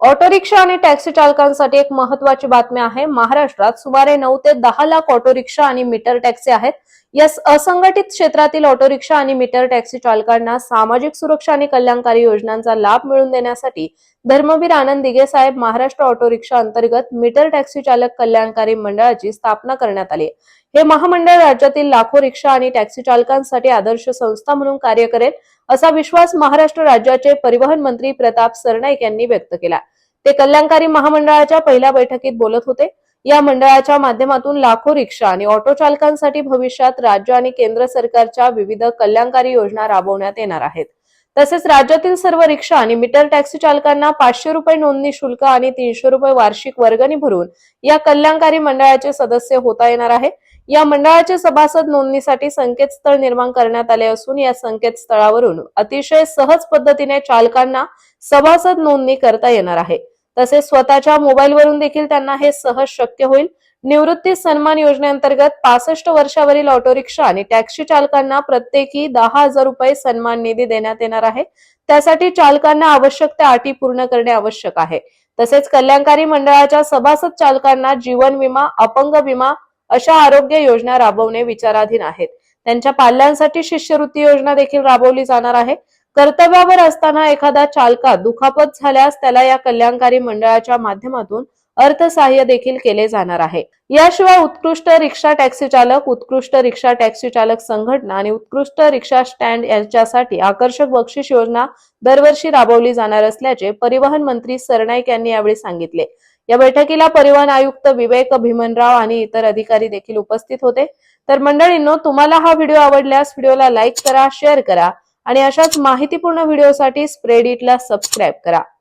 Auto rickshaw आणि taxi चालकांसाठी एक महत्वाची बातमी आहे. महाराष्ट्रात सुमारे नऊ ते दहा लाख ऑटो रिक्षा आणि मीटर टॅक्सी आहेत. या असंघटित क्षेत्रातील ऑटो रिक्षा आणि मीटर टॅक्सी चालकांना सामाजिक सुरक्षा आणि कल्याणकारी योजनांचा लाभ मिळवून देण्यासाठी धर्मवीर आनंद दिघे साहेब महाराष्ट्र ऑटो रिक्षा अंतर्गत मीटर टॅक्सी चालक कल्याणकारी मंडळाची स्थापना करण्यात आली हे महामंडळ राज्यातील लाखो रिक्षा आणि टॅक्सी चालकांसाठी आदर्श संस्था म्हणून कार्य करेल. असा विश्वास महाराष्ट्र राज्याचे परिवहन मंत्री प्रताप सरनाईक यांनी व्यक्त केला. ते कल्याणकारी महामंडळाच्या पहिल्या बैठकीत बोलत होते. या मंडळाच्या माध्यमातून लाखो रिक्षा आणि ऑटो चालकांसाठी भविष्यात राज्य आणि केंद्र सरकारच्या विविध कल्याणकारी योजना राबवण्यात येणार आहेत. तसेच राज्यातील सर्व रिक्षा आणि मीटर टॅक्सी चालकांना पाचशे रुपये नोंदणी शुल्क आणि तीनशे रुपये वार्षिक वर्गणी भरून या कल्याणकारी मंडळाचे सदस्य होता येणार आहे. या मंडळाचे सभासद नोंदणीसाठी संकेतस्थळ निर्माण करण्यात आले असून या संकेतस्थळावरून अतिशय सहज पद्धतीने चालकांना सभासद नोंदणी करता येणार आहे. तसेच स्वतःच्या मोबाईलवरून देखील त्यांना हे सहज शक्य होईल. निवृत्ती सन्मान योजनेअंतर्गत पासष्ट वर्षावरील ऑटो रिक्षा आणि टॅक्सी चालकांना प्रत्येकी दहा हजार रुपये सन्मान निधी देण्यात येणार आहे. त्यासाठी चालकांना आवश्यक त्या अटी पूर्ण करणे आवश्यक आहे. तसेच कल्याणकारी मंडळाच्या सभासद चालकांना जीवन विमा अपंग विमा अशा आरोग्य योजना राबवणे विचाराधीन आहेत. त्यांच्या पाल्यांसाठी शिष्यवृत्ती योजना देखील राबवली जाणार आहे. कर्तव्यावर असताना एखादा चालकात दुखापत झाल्यास त्याला या कल्याणकारी मंडळाच्या माध्यमातून अर्थसहाय्य देखील केले जाणार आहे. याशिवाय उत्कृष्ट रिक्षा टॅक्सी चालक उत्कृष्ट रिक्षा टॅक्सी चालक संघटना आणि उत्कृष्ट रिक्षा स्टँड यांच्यासाठी आकर्षक बक्षीस योजना दरवर्षी राबवली जाणार असल्याचे परिवहन मंत्री सरनाईक यांनी यावेळी सांगितले. या बैठकीला परिवहन आयुक्त विवेक भीमनराव आणि इतर अधिकारी देखील उपस्थित होते. तर मंडळींनो तुम्हाला हा व्हिडिओ आवडल्यास व्हिडिओला लाईक करा शेअर करा आणि अशाच माहितीपूर्ण व्हिडिओसाठी स्प्रेड इटला सबस्क्राईब करा.